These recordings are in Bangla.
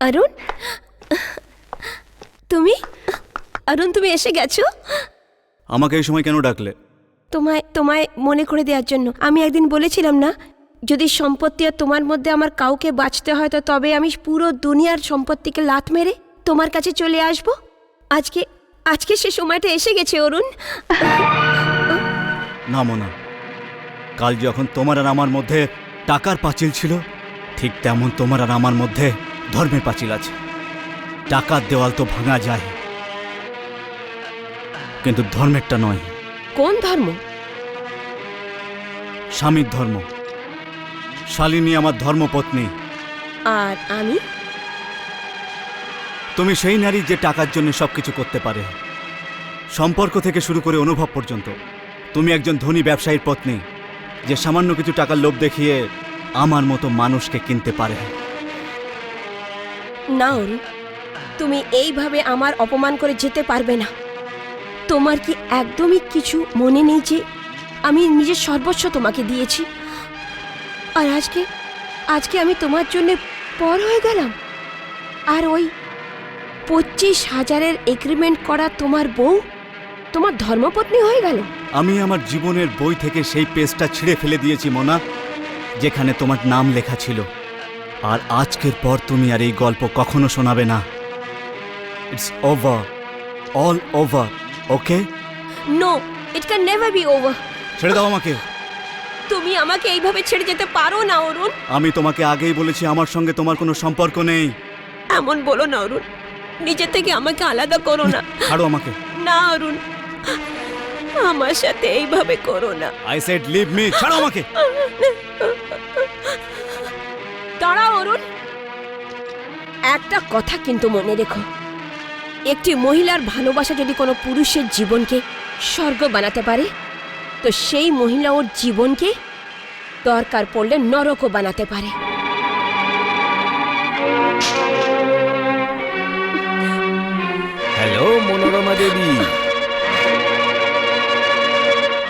অরুণ? তুমি? অরুণ তুমি এসে গেছো? আমাকে এই সময় কেন ডাকলে? তোমায় তোমায় মনে করে দেওয়ার জন্য। আমি একদিন বলেছিলাম না যদি সম্পত্তি আর তোমার মধ্যে আমার কাউকে বাঁচতে হয় তো তবে আমি পুরো দুনিয়ার সম্পত্তিকে লাত মেরে তোমার কাছে চলে আসব। আজকে আজকে সে সময়টা এসে গেছে অরুণ। না মনা। কাল যখন তোমার আর আমার মধ্যে টাকার পাঁচিল ছিল ঠিক তেমন তোমার আর আমার মধ্যে ধর্মের পাঁচিল আছে। টাকার দেওয়াল তো ভাঙা যায়। কিন্তু ধর্মেরটা নয়। কোন ধর্ম? স্বামীর ধর্ম। শালিনী আমার ধর্মপত্নী। আর আমি? তুমি সেই নারী যে টাকার জন্য সবকিছু করতে পারে। সম্পর্ক থেকে শুরু করে অনুভব পর্যন্ত। তুমি একজন ধনী ব্যবসায়ীর পত্নী যে সামান্য কিছু টাকার লোভ দেখিয়ে আমার মতো মানুষকে কিনতে পারে। না অরুণ তুমি এইভাবে আমার অপমান করে যেতে পারবে না। তোমার কি একদমই কিছু মনে নেই যে আমি নিজের সর্বস্ব তোমাকে দিয়েছি? আর আজকে আজকে আমি তোমার জন্য পর হয়ে গেলাম। আর ওই পঁচিশ হাজারের এগ্রিমেন্ট করা তোমার বউ, তোমার ধর্মপত্নী হয়ে গেল। আমি আমার জীবনের বই থেকে সেই পেজটা ছিঁড়ে ফেলে দিয়েছি, মোনা, যেখানে তোমার নাম লেখা ছিল। আর আজকের পর তুমি আর এই গল্প কখনো শোনাবে না। It's over all over okay no it can never be over ছেড়ে দাও আমাকে। তুমি আমাকে এইভাবে ছেড়ে যেতে পারো না অরুণ। আমি তোমাকে আগেই বলেছি আমার সঙ্গে তোমার কোনো সম্পর্ক নেই। এমন বলো না অরুণ। নিজে থেকে আমাকে আলাদা করো না। ছাড়ো আমাকে। না অরুণ। আমার সাথে এইভাবে করো না। আই সেড লিভ মি ছাড়ো আমাকে। একটা কথা কিন্তু মনে রেখো। একটি মহিলার ভালোবাসা যদি কোনো পুরুষের জীবনকে স্বর্গ বানাতে পারে তো সেই মহিলা ওর জীবনকে দরকার পড়লে নরকও বানাতে পারে। হ্যালো মনোরমা দেবী।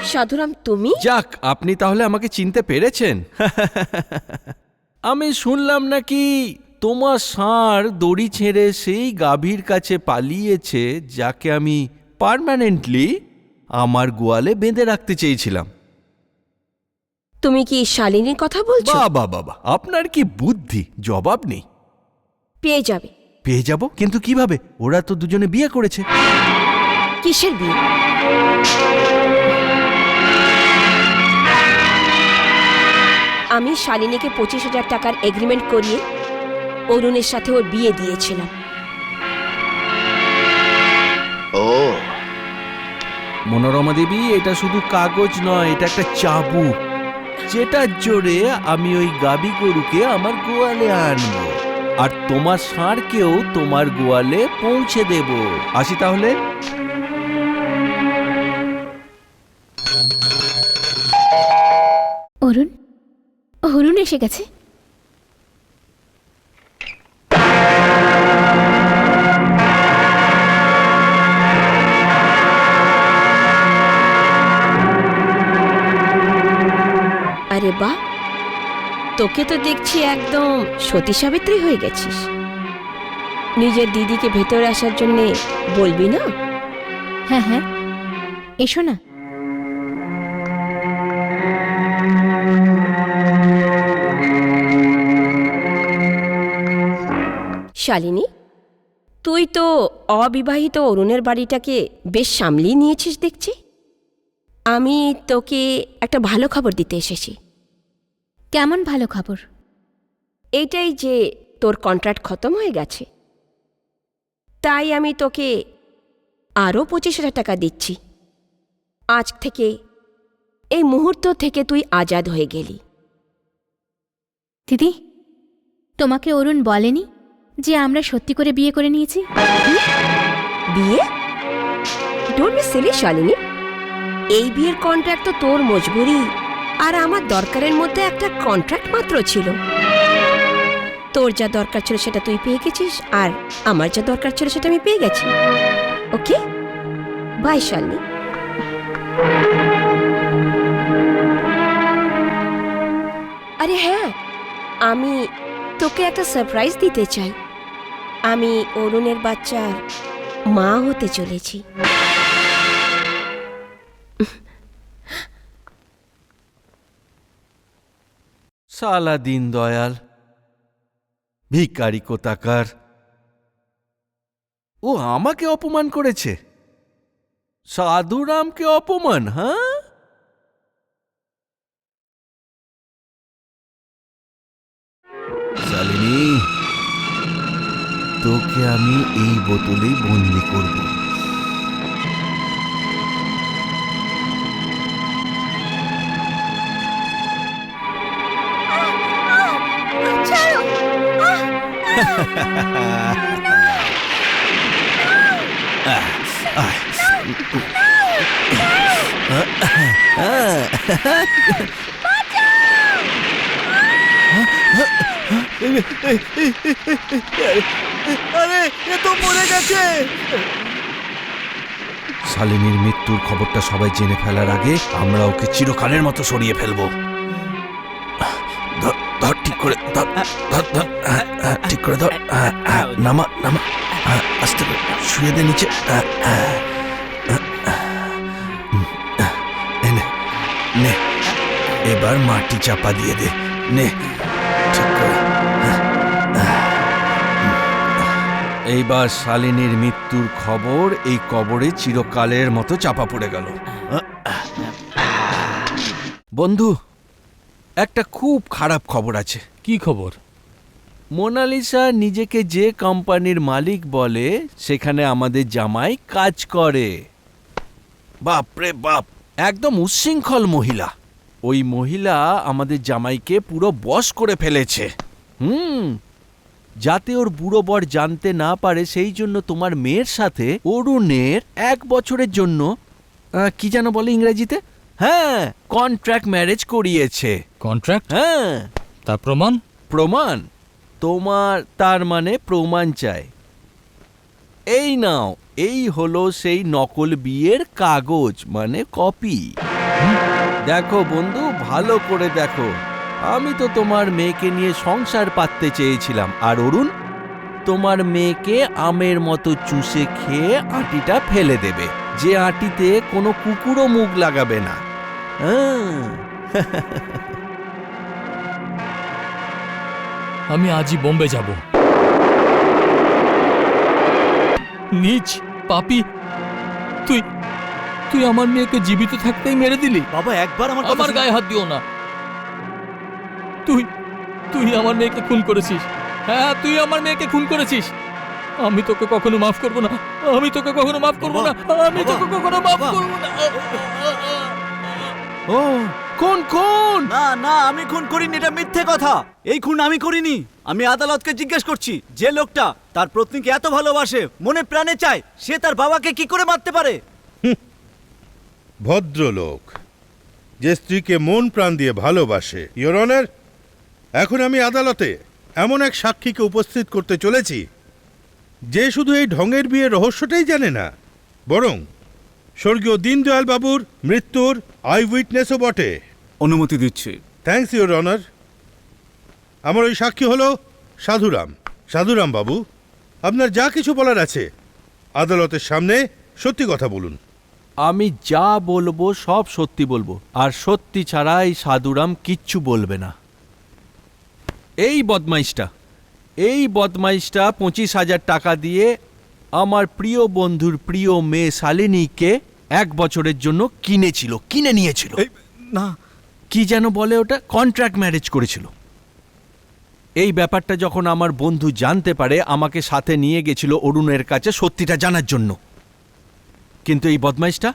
সাধুরাম তুমি? যাক আপনি তাহলে আমাকে চিনতে পেরেছেন। আমি শুনলাম নাকি তোমার ষাঁড় দড়ি ছেড়ে সেই গাভীর কাছে পালিয়েছে যাকে আমি পার্মানেন্টলি আমার গোয়ালে বেঁধে রাখতে চেয়েছিলাম। তুমি কি শালিনীর কথা বলছো? বাবা বাবা আপনার কি বুদ্ধি? জবাব নেই। পেয়ে যাবে। পেয়ে যাব? কিন্তু কীভাবে? ওরা তো দুজনে বিয়ে করেছে। কিসের বিয়ে? আমি শালিনীকে পঁচিশ হাজার টাকার এগ্রিমেন্ট করিয়ে অরুণের সাথে ওর বিয়ে দিয়েছিলাম। ও। মনোরমা দেবী এটা শুধু কাগজ নয় এটা একটা চাবুক যেটার জোরে আমি ওই গাবি গরুকে আমার গোয়ালে আনব। আর তোমার ষাঁড়কেও তোমার গোয়ালে পৌঁছে দেব। আসি তাহলে। অরুণ? অরুণ এসে গেছে? তোকে তো দেখছি একদম সতী সাবিত্রী হয়ে গেছিস। নিজের দিদিকে ভেতরে আসার জন্যে বলবি না? হ্যাঁ হ্যাঁ। এসো না। শালিনী তুই তো অবিবাহিত অরুণের বাড়িটাকে বেশ সামলিয়ে নিয়েছিস দেখছি। আমি তোকে একটা ভালো খবর দিতে এসেছি। কেমন ভালো খবর? এইটাই যে তোর কন্ট্রাক্ট খতম হয়ে গেছে। তাই আমি তোকে আরও পঁচিশ হাজার টাকা দিচ্ছি। আজ থেকে এই মুহূর্ত থেকে তুই আজাদ হয়ে গেলি। দিদি তোমাকে অরুণ বলেনি যে আমরা সত্যি করে বিয়ে করে নিয়েছি? বিয়ে? Don't be silly Shalini. এই বিয়ের কন্ট্রাক্ট তো তোর মজবুরি আর আমার দরকারের মধ্যে একটা কন্ট্রাক্ট মাত্র ছিল। তোর যা দরকার ছিল সেটা তুই পেয়ে গেছিস আর আমার যা দরকার ছিল সেটা আমি পেয়ে গেছি। ওকে? বাই শালিনী আরে হ্যাঁ আমি তোকে একটা সারপ্রাইজ দিতে চাই। আমি অরুণের বাচ্চার মা হতে চলেছি। সালা দিন দয়াল ভিকারি কোতাকার ও আমাকে অপমান করেছে। সাধুরামকে অপমান হ্যাঁ? শালিনী, তোকে আমি এই বোতলেই বন্দি করব। আরে, এ তো মরে গেছে। শালিনীর মৃত্যুর খবরটা সবাই জেনে ফেলার আগে আমরা ওকে চিরকালের মতো সরিয়ে ফেলব। করে হ্যাঁ, হ্যাঁ, ঠিক করে ধর হ্যাঁ, হ্যাঁ, নামা নামা হ্যাঁ, আস্তে করে শুয়ে দে নিচে নে, এবার মাটি চাপা দিয়ে দে নে ঠিক করে এইবার শালিনীর মৃত্যুর খবর এই কবরে চিরকালের মতো চাপা পড়ে গেল। বন্ধু একটা খুব খারাপ খবর আছে। কি খবর? মোনালিসা নিজেকে যে কোম্পানির মালিক বলে সেখানে আমাদের জামাই কাজ করে। বাপ রে বাপ একদম উচ্ছৃঙ্খল মহিলা। ওই মহিলা আমাদের জামাইকে পুরো বশ করে ফেলেছে। হুম যাতে ওর বুড়ো বর জানতে না পারে সেই জন্য তোমার মেয়ের সাথে অরুণের এক বছরের জন্য কি যেন বলে ইংরেজিতে? হ্যাঁ কন্ট্রাক্ট ম্যারেজ করিয়েছে। কন্ট্রাক্ট হ্যাঁ। তার প্রমাণ? প্রমাণ? তোমার, তার মানে প্রমাণ চাই। এই নাও, এই হলো সেই নকল বিয়ের কাগজ মানে কপি। দেখো বন্ধু, ভালো করে দেখো। আমি তো তোমার মেয়েকে নিয়ে সংসার পাততে চেয়েছিলাম। আর অরুণ, তোমার মেয়েকে আমের মতো চুষে খেয়ে আটিটা ফেলে দেবে। যে আটিতে কোনো কুকুরও মুখ লাগাবে না। হ্যাঁ। আমি আজই বোম্বে যাব। নিচ পাপি। তুই তুই আমার মেয়েকে জীবিত থাকতেই মেরে দিলি। বাবা একবার আমার আমার গায়ে হাত দিও না। তুই তুই আমার মেয়েকে খুন করেছিস। হ্যাঁ তুই আমার মেয়েকে খুন করেছিস। আমি তোকে কখনো মাফ করব না। আমি তোকে কখনো মাফ করব না। আমি তোকে কখনো মাফ। করব না। ও কোন খুন! না না আমি খুন করিনি এটা মিথ্যে কথা। এই খুন আমি করিনি। আমি আদালতকে জিজ্ঞেস করছি যে লোকটা তার পত্নীকে এত ভালোবাসে মনে প্রাণে চায় সে তার বাবাকে কি করে মারতে পারে? ভদ্রলোক যে স্ত্রীকে মন প্রাণ দিয়ে ভালোবাসে ইয়োর অনার এখন আমি আদালতে এমন এক সাক্ষীকে উপস্থিত করতে চলেছি যে শুধু এই ঢঙের বিয়ের রহস্যটাই জানে না বরং স্বর্গীয় দীনদয়াল বাবুর মৃত্যুর আই উইটনেসও বটে। অনুমতি দিচ্ছি। থ্যাঙ্কস ইউর অনার আমার ওই সাক্ষী হলো সাধুরাম। সাধুরাম বাবু আপনার যা কিছু বলার আছে আদালতের সামনে সত্যি কথা বলুন। আমি যা বলব সব সত্যি বলব। আর সত্যি ছাড়া এই সাধুরাম কিচ্ছু বলবে না। এই বদমাইশটা এই বদমাইশটা পঁচিশ হাজার টাকা দিয়ে আমার প্রিয় বন্ধুর প্রিয় মেয়ে শালিনীকে এক বছরের জন্য কিনেছিল কিনে নিয়েছিল। না। কি যেন বলে ওটা? কন্ট্রাক্ট ম্যারেজ করেছিল। এই ব্যাপারটা যখন আমার বন্ধু জানতে পারে আমাকে সাথে নিয়ে গেছিল অরুণের কাছে সত্যিটা জানার জন্য। কিন্তু এই বদমাইশটা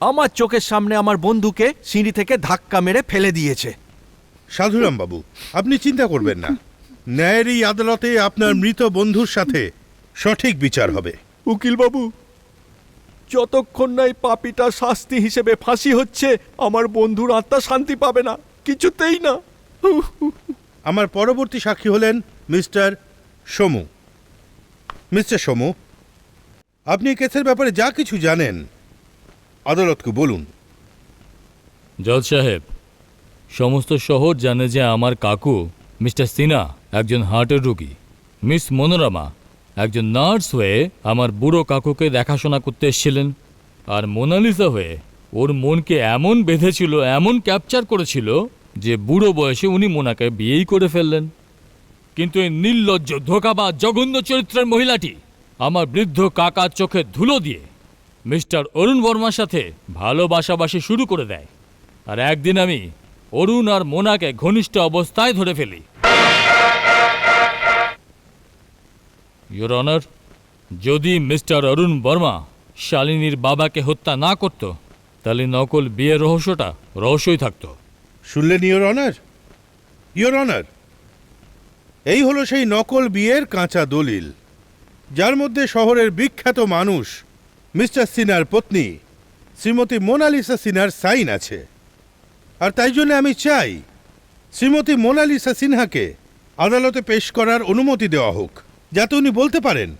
আমার চোখের সামনে আমার বন্ধুকে সিঁড়ি থেকে ধাক্কা মেরে ফেলে দিয়েছে। সাধুরাম বাবু আপনি চিন্তা করবেন না। ন্যায়ের এই আদালতে আপনার মৃত বন্ধুর সাথে সঠিক বিচার হবে। উকিল বাবু যতক্ষণ না এই পাপিটা শাস্তি হিসেবে ফাঁসি হচ্ছে আমার বন্ধুর আত্মা শান্তি পাবে না কিছুতেই না। আমার পরবর্তী সাক্ষী হলেন মিস্টার সমু। মিস্টার সমু আপনি কেসের ব্যাপারে যা কিছু জানেন আদালতকে বলুন। জজ সাহেব সমস্ত শহর জানে যে আমার কাকু মিস্টার সিনা একজন হার্টের রোগী মিস মনোরমা। একজন নার্স হয়ে আমার বুড়ো কাকুকে দেখাশোনা করতে এসেছিলেন। আর মোনালিসা হয়ে ওর মনকে এমন বেঁধেছিল, এমন ক্যাপচার করেছিল যে বুড়ো বয়সে উনি মোনাকে বিয়েই করে ফেললেন। কিন্তু এই নির্লজ্জ, ধোকাবাজ, জঘন্য চরিত্রের মহিলাটি আমার বৃদ্ধ কাকার চোখে ধুলো দিয়ে মিস্টার অরুণ বর্মার সাথে ভালোবাসাবাসি শুরু করে দেয়। আর একদিন আমি অরুণ আর মোনাকে ঘনিষ্ঠ অবস্থায় ধরে ফেলি। ইয়োর অনার যদি মিস্টার অরুণ বর্মা শালিনীর বাবাকে হত্যা না করত, তাহলে নকল বিয়ের রহস্যটা রহস্যই থাকত। শুনলেন ইয়োর অনার ইয়োর অনার এই হলো সেই নকল বিয়ের কাঁচা দলিল, যার মধ্যে শহরের বিখ্যাত মানুষ মিস্টার সিনার পত্নী, শ্রীমতী মোনালিসা সিনহার সাইন আছে। আর তাই জন্য আমি চাই শ্রীমতী মোনালিসা সিনহাকে আদালতে পেশ করার অনুমতি দেওয়া হোক। যাতে উনি বলতে পারেন,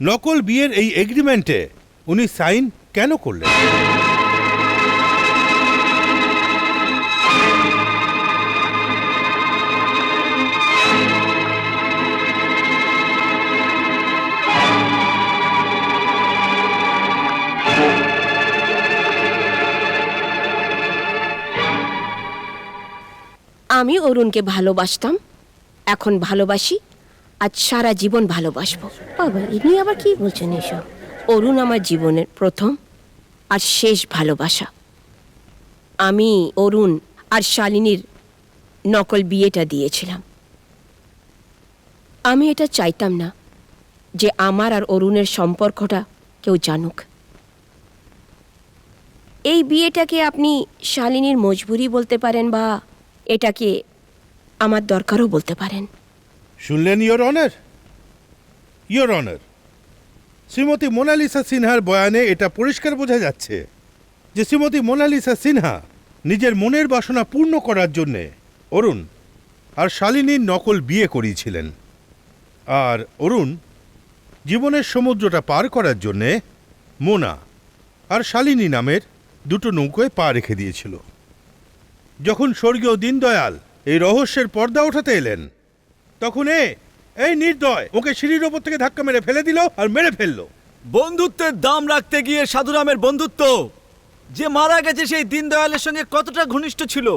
নকল বিয়ের এই এগ্রিমেন্টে উনি সাইন কেন করলেন? আমি অরুণকে ভালোবাসতাম, এখন ভালোবাসি আজ সারা জীবন ভালোবাসবো। বাবা ইনি আবার কি বলছেন এসব? অরুণ আমার জীবনের প্রথম আর শেষ ভালোবাসা। আমি, অরুণ আর শালিনীর নকল বিয়েটা দিয়েছিলাম। আমি এটা চাইতাম না যে আমার আর অরুণের সম্পর্কটা কেউ জানুক। এই বিয়েটাকে আপনি শালিনীর মজবুরি বলতে পারেন বা এটাকে আমার দরকারও বলতে পারেন। শুনলেন your honour your honour Shrimati Monalisa সিনহার বয়ানে এটা পরিষ্কার বোঝা যাচ্ছে যে শ্রীমতী মোনালিসা সিনহা নিজের মনের বাসনা পূর্ণ করার জন্যে, অরুণ আর শালিনীর নকল বিয়ে করিয়েছিলেন। আর অরুণ জীবনের সমুদ্রটা পার করার জন্যে মোনা আর শালিনী নামের দুটো নৌকোয় পা রেখে দিয়েছিল। যখন স্বর্গীয় দীনদয়াল এই রহস্যের পর্দা ওঠাতে এলেন তখন এ, এই নির্দয়, ওকে সিঁড়ির ওপর থেকে ধাক্কা মেরে ফেলে দিল আর মেরে ফেলল। বন্ধুত্বের দাম রাখতে গিয়ে সাধুরামের বন্ধুত্ব, যে মারা গেছে সেই দীনদয়ালের সঙ্গে কতটা ঘনিষ্ঠ ছিল?